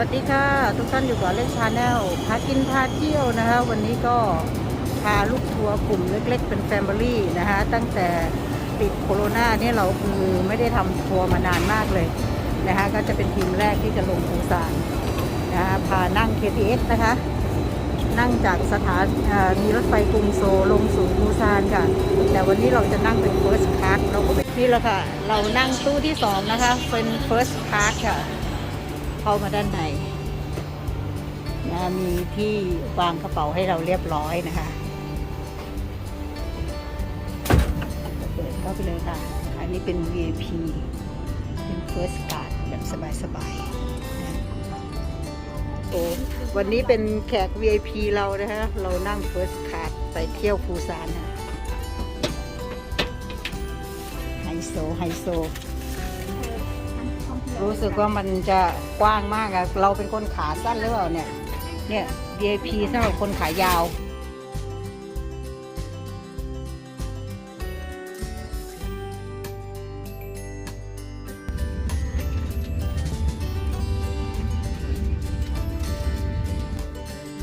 วัสดีค่ะ ทุกท่านอยู่กับเล่นชาแนลพากินพาเที่ยวนะคะ วันนี้ก็พาลูกทัวร์กลุ่มเล็กๆ เป็นแฟมิลี่นะคะตั้งแต่ติดโควิดเนี่ยเราคือไม่ได้ทำทัวร์มานานมากเลยนะคะ ก็จะเป็นทีมแรกที่จะลงปูซานนะคะพานั่ง KTX นะคะ นั่งจากสถานีรถไฟกรุงโซลลงสู่ปูซานค่ะ แต่วันนี้เราจะนั่งเป็น First Class เราก็เป็นนี่แหละค่ะ เรานั่งตู้ที่สองนะคะ เป็น First Class ค่ะ เข้ามาด้านในนะมีที่วางกระเป๋าให้เราเรียบร้อยนะคะเปิดเข้าไปเลยค่ะ อันนี้เป็น VIP เป็น First Class แบบสบายๆนะโอ้วันนี้เป็นแขก VIP เรานะคะเรานั่ง First Class ไปเที่ยวปูซานนะไฮโซไฮโซ รู้สึกว่ามันจะกว้างมากอะเราเป็นคนขาสั้นหรือเปล่าเนี่ย เนี่ย VIP สำหรับคนขายาว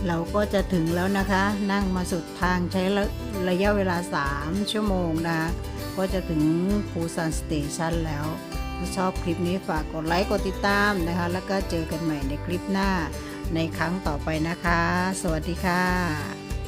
เราก็จะถึงแล้วนะคะ นั่งมาสุดทางใช้ระระยะเวลา 3 ชั่วโมงนะ ก็จะถึงปูซานสเตชันแล้ว ถ้าชอบคลิปนี้ฝากกดไลค์กดติดตามนะคะ แล้วก็เจอกันใหม่ในคลิปหน้าในครั้งต่อไปนะคะ สวัสดีค่ะ